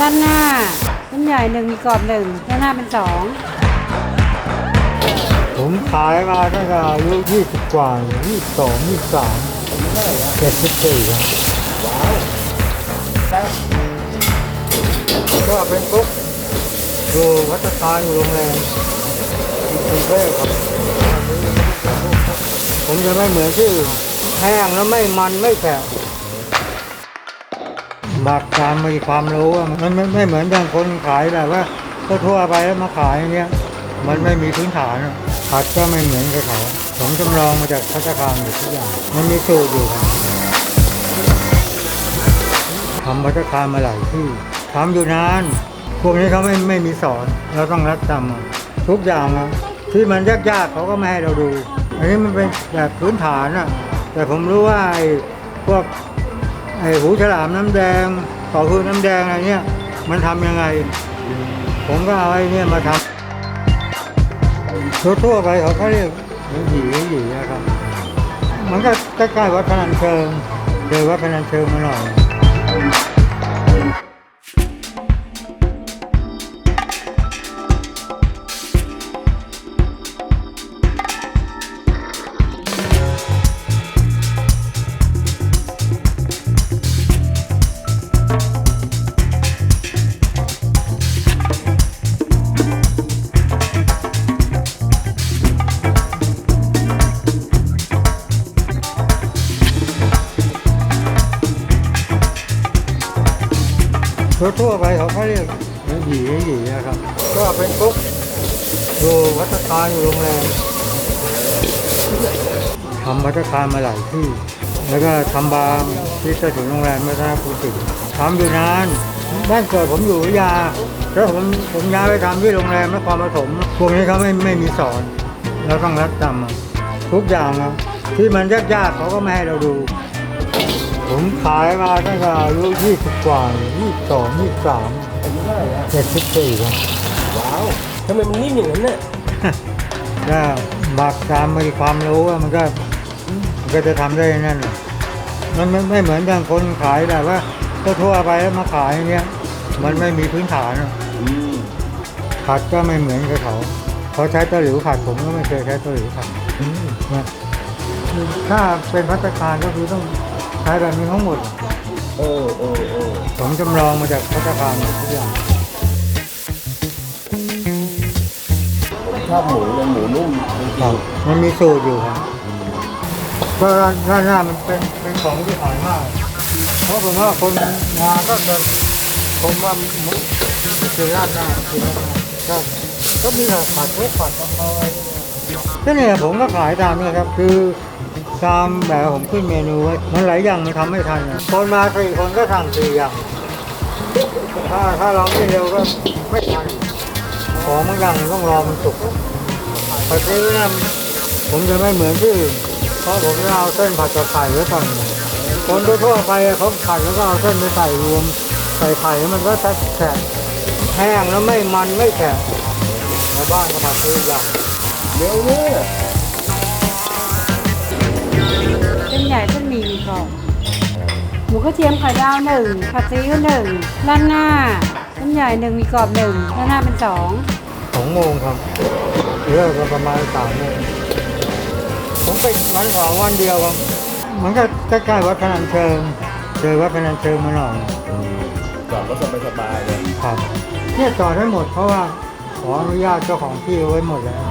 ด้านหน้าเส้นใหญ่หนึ่งมีกรอบหนึ่งด้านหน้าเป็นสองผมขายมาตั้งแต่อายุ20กว่า22 23 74ครับก็เป็นกุ๊กอยู่วัฒนทาอยู่โรงแรมที่กรุงเทพครับ ผมจะไม่เหมือนที่อื่นแห้งแล้วไม่มันไม่แฉะ บากการมีความรู้อะมันไม่ไม่เหมือนอย่างคนขายแบบว่าก็ทั่วไปแล้วมาขายอย่างเงี้ยมันไม่มีพื้นฐานผัดก็ไม่เหมือนกับเขาผมจำลองมาจากพัฒคารอยู่ทุกอย่างมันมีสูตรอยู่ครับทำพัฒคารมาหลายที่ทำอยู่นานพวกนี้เขาไม่ไม่มีสอนเราต้องรัดจำทุกอย่างอะที่มันยากๆเขาก็ไม่ให้เราดู อันนี้มันเป็นแบบพื้นฐานอะแต่ผมรู้ว่าไอ้พวก ไอ้หูฉลามน้ำแดงต่อคือน้ำแดงอะไรเนี่ย มันทำยังไง ผมก็เอาไอ้นี่มาทำทั่วๆไปเขาก็เรียกหยีหยีนะครับ มันก็ใกล้ๆวัดพนัญเชิงเจอวัดพนัญเชิงมาหน่อย ทั่วๆไปเขาก็เรียกหยีหยีนะครับ ก็เป็นกุ๊กอยู่วัฒนทานอยู่โรงแรมทำวัฒนทานมาหลายที่ แล้วก็ทำบาร์ที่จะถึงโรงแรมไม่ทราบภูสิทธิ์ทำอยู่นานบ้านเกิดผมอยู่อยุธยาแล้วผมผมย้ายไปทำที่โรงแรมนครปฐมพวกนี้เขาไม่ไม่มีสอนเราต้องรัดจำเอาทุกอย่างอะที่มันยากๆเขาก็ไม่ให้เราดู ผมขายมาตั้งแต่อายุ20กว่า22 23อายุเท่าไหร่อะ74ครับ ว้าวทำไมมันนิ่มอย่างนั้นเนี่ยก็บากการมีความรู้อะมันก็มันก็จะทำได้นั่นน่ะมันไม่ไม่เหมือนอย่างคนขายแบบว่าทั่วๆไปแล้วมาขายอย่างเงี้ยมันไม่มีพื้นฐานอะอืมผัดก็ไม่เหมือนกับเขาเขาใช้ตะหลิวผัดผมก็ไม่เคยใช้ตะหลิวผัดนะถ้าเป็นพัตตาคารก็คือต้อง ใช้แบบนี้ทั้งหมด เออเออเออผมจำลองมาจากพัตตาคารหมดทุกอย่างชอบหมูเลยหมูนุ่มจริงครับมันมีสูตรอยู่ครับก็ด้านหน้ามันเป็นเป็นของที่ขายมาก เพราะผมว่าคนมาก็จะผมว่ามันคือราดหน้าคือราดหน้าก็ก็มีแต่ผัดพวกผัดกะเพราอะไร ก็เนี่ยผมก็ขายตามนี้ครับ คือตามแบบผมขึ้นเมนูไว้มันหลายอย่างมันทำไม่ทันอะคนมาสี่คนก็สั่งสี่อย่าง ถ้าถ้าเราไม่เร็วก็ไม่ทันของบางอย่างมันต้องรอมันสุกผัดซีอิ๊วเนี่ยผมจะไม่เหมือนที่อื่นเพราะผมจะเอาเส้นผัดกับไข่ไว้ก่อนคนทั่วไปเขาผัดแล้วก็เอาเส้นไปใส่รวมใส่ไข่แล้มันก็แฉะแห้งแล้วไม่มันไม่แฉะในบ้านก็ผัดซีอิ๊วอย่าง เร็วเนี่ยเส้นใหญ่เส้นหมี่มีกรอบหมูกระเทียมไข่ดาวหนึ่งผัดซีอิ๊วหนึ่งด้านหน้าเส้นใหญ่หนึ่งมีกรอบหนึ่งด้านหน้าเป็นสองสองโมงครับเลิกกันประมาณสามโมงผมไปวันสองวันเดียวครับมันก็ใกล้ๆวัดพนัญเชิงเจอวัดพนัญเชิงมาหน่อยจอดก็สบายๆเลยครับเนี่ยจอดให้หมดเพราะว่าขออนุญาตเจ้าของที่เอาไว้หมดแล้ว